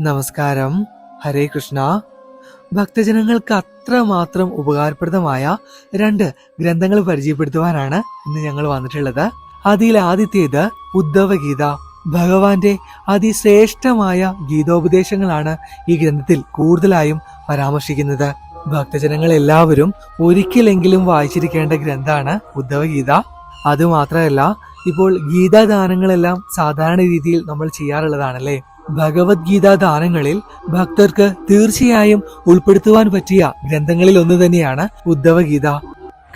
നമസ്കാരം. ഹരേ കൃഷ്ണ. ഭക്തജനങ്ങൾക്ക് അത്രമാത്രം ഉപകാരപ്രദമായ രണ്ട് ഗ്രന്ഥങ്ങൾ പരിചയപ്പെടുത്തുവാനാണ് ഇന്ന് ഞങ്ങൾ വന്നിട്ടുള്ളത്. അതിൽ ആദ്യത്തേത് ഉദ്ധവഗീത. ഭഗവാന്റെ അതിശ്രേഷ്ഠമായ ഗീതോപദേശങ്ങളാണ് ഈ ഗ്രന്ഥത്തിൽ കൂടുതലായും പരാമർശിക്കുന്നത്. ഭക്തജനങ്ങൾ എല്ലാവരും ഒരിക്കലെങ്കിലും വായിച്ചിരിക്കേണ്ട ഗ്രന്ഥമാണ് ഉദ്ധവഗീത. അതുമാത്രമല്ല ഇപ്പോൾ ഗീതാദാനങ്ങളെല്ലാം സാധാരണ രീതിയിൽ നമ്മൾ ചെയ്യാറുള്ളതാണല്ലേ? ഭഗവത്ഗീത ദാനങ്ങളിൽ ഭക്തർക്ക് തീർച്ചയായും ഉൾപ്പെടുത്തുവാൻ പറ്റിയ ഗ്രന്ഥങ്ങളിൽ ഒന്ന് തന്നെയാണ് ഉദ്ധവഗീത.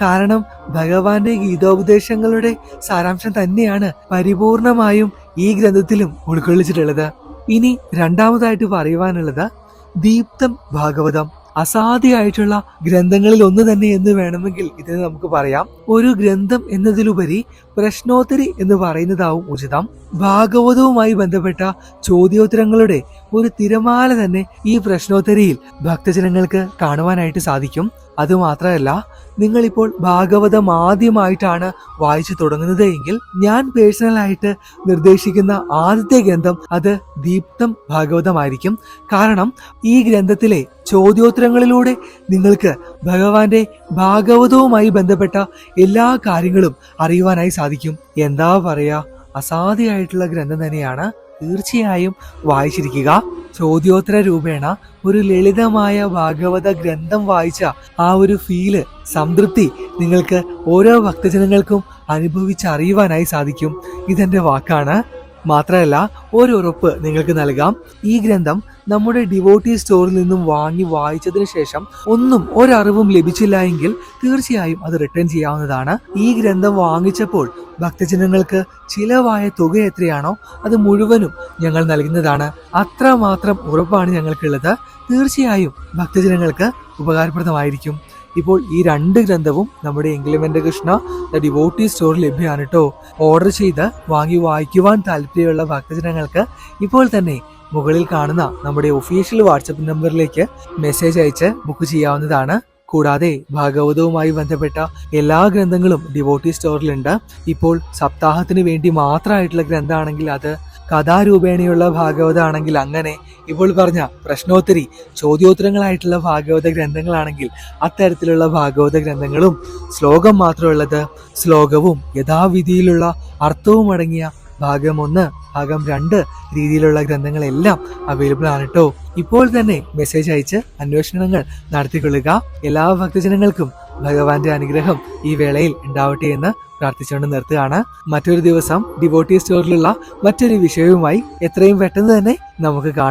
കാരണം ഭഗവാന്റെ ഗീതോപദേശങ്ങളുടെ സാരാംശം തന്നെയാണ് പരിപൂർണമായും ഈ ഗ്രന്ഥത്തിലും ഉൾക്കൊള്ളിച്ചിട്ടുള്ളത്. ഇനി രണ്ടാമതായിട്ട് പറയുവാനുള്ളത് ദീപ്തം ഭാഗവതം. അസാധ്യമായിട്ടുള്ള ഗ്രന്ഥങ്ങളിൽ ഒന്ന് തന്നെ എന്ന് വേണമെങ്കിൽ ഇതിന് നമുക്ക് പറയാം. ഒരു ഗ്രന്ഥം എന്നതിലുപരി പ്രശ്നോത്തരി എന്ന് പറയുന്നതാവും ഉചിതം. ഭാഗവതവുമായി ബന്ധപ്പെട്ട ചോദ്യോത്തരങ്ങളുടെ ഒരു തിരമാല തന്നെ ഈ പ്രശ്നോത്തരിയിൽ ഭക്തജനങ്ങൾക്ക് കാണുവാനായിട്ട് സാധിക്കും. അതുമാത്രമല്ല നിങ്ങളിപ്പോൾ ഭാഗവതം ആദ്യമായിട്ടാണ് വായിച്ചു തുടങ്ങുന്നത് എങ്കിൽ ഞാൻ പേഴ്സണലായിട്ട് നിർദ്ദേശിക്കുന്ന ആദ്യത്തെ ഗ്രന്ഥം അത് ദീപ്തം ഭാഗവതമായിരിക്കും. കാരണം ഈ ഗ്രന്ഥത്തിലെ ചോദ്യോത്തരങ്ങളിലൂടെ നിങ്ങൾക്ക് ഭഗവാന്റെ ഭാഗവതവുമായി ബന്ധപ്പെട്ട എല്ലാ കാര്യങ്ങളും അറിയുവാനായി സാധിക്കും. എന്താ പറയാ അസാധ്യമായിട്ടുള്ള ഗ്രന്ഥം തന്നെയാണ് തീർച്ചയായും വായിച്ചിരിക്കുക. ചോദ്യോത്തര രൂപേണ ഒരു ലളിതമായ ഭാഗവത ഗ്രന്ഥം വായിച്ച ആ ഒരു ഫീൽ സംതൃപ്തി നിങ്ങൾക്ക് ഓരോ ഭക്തജനങ്ങൾക്കും അനുഭവിച്ചറിയുവാനായി സാധിക്കും. ഇതെന്റെ വാക്കാണ്. മാത്രമല്ല ഒരു ഉറപ്പ് നിങ്ങൾക്ക് നൽകാം. ഈ ഗ്രന്ഥം നമ്മുടെ ഡിവോട്ടി സ്റ്റോറിൽ നിന്നും വാങ്ങി വായിച്ചതിന് ശേഷം ഒന്നും ഒരറിവും ലഭിച്ചില്ല എങ്കിൽ തീർച്ചയായും അത് റിട്ടേൺ ചെയ്യാവുന്നതാണ്. ഈ ഗ്രന്ഥം വാങ്ങിച്ചപ്പോൾ ഭക്തജനങ്ങൾക്ക് ചിലവായ തുക എത്രയാണോ അത് മുഴുവനും ഞങ്ങൾ നൽകുന്നതാണ്. അത്രമാത്രം ഉറപ്പാണ് ഞങ്ങൾക്കുള്ളത്. തീർച്ചയായും ഭക്തജനങ്ങൾക്ക് ഉപകാരപ്രദമായിരിക്കും. ഇപ്പോൾ ഈ രണ്ട് ഗ്രന്ഥവും നമ്മുടെ എങ്കിലിമെന്റ് കൃഷ്ണ ദ ഡിവോട്ടി സ്റ്റോറിൽ ലഭ്യമാണ് കേട്ടോ ഓർഡർ ചെയ്ത് വാങ്ങി വായിക്കുവാൻ താല്പര്യമുള്ള ഭക്തജനങ്ങൾക്ക് ഇപ്പോൾ തന്നെ മുകളിൽ കാണുന്ന നമ്മുടെ ഒഫീഷ്യൽ വാട്സപ്പ് നമ്പറിലേക്ക് മെസ്സേജ് അയച്ച് ബുക്ക് ചെയ്യാവുന്നതാണ്. കൂടാതെ ഭാഗവതവുമായി ബന്ധപ്പെട്ട എല്ലാ ഗ്രന്ഥങ്ങളും ഡിവോട്ടി സ്റ്റോറിലുണ്ട്. ഇപ്പോൾ സപ്താഹത്തിന് വേണ്ടി മാത്രമായിട്ടുള്ള ഗ്രന്ഥമാണെങ്കിൽ അത് കഥാരൂപേണയുള്ള ഭാഗവതമാണെങ്കിൽ അങ്ങനെ ഇപ്പോൾ പറഞ്ഞ പ്രശ്നോത്തരി ചോദ്യോത്തരങ്ങളായിട്ടുള്ള ഭാഗവത ഗ്രന്ഥങ്ങളാണെങ്കിൽ അത്തരത്തിലുള്ള ഭാഗവത ഗ്രന്ഥങ്ങളും ശ്ലോകം മാത്രമുള്ളത് ശ്ലോകവും യഥാവിധിയിലുള്ള അർത്ഥവും അടങ്ങിയ ഭാഗം ഒന്ന് ഭാഗം രണ്ട് രീതിയിലുള്ള ഗ്രന്ഥങ്ങളെല്ലാം അവൈലബിൾ ആണ് കേട്ടോ ഇപ്പോൾ തന്നെ മെസ്സേജ് അയച്ച് അന്വേഷണങ്ങൾ നടത്തിക്കൊള്ളുക. എല്ലാ ഭക്തജനങ്ങൾക്കും ഭഗവാന്റെ അനുഗ്രഹം ഈ വേളയിൽ ഉണ്ടാവട്ടെ എന്ന് പ്രാർത്ഥിച്ചുകൊണ്ട് നിർത്തുകയാണ്. മറ്റൊരു ദിവസം ഡിവോട്ടി സ്റ്റോറിലുള്ള മറ്റൊരു വിഷയവുമായി എത്രയും പെട്ടെന്ന് തന്നെ നമുക്ക് കാണാം.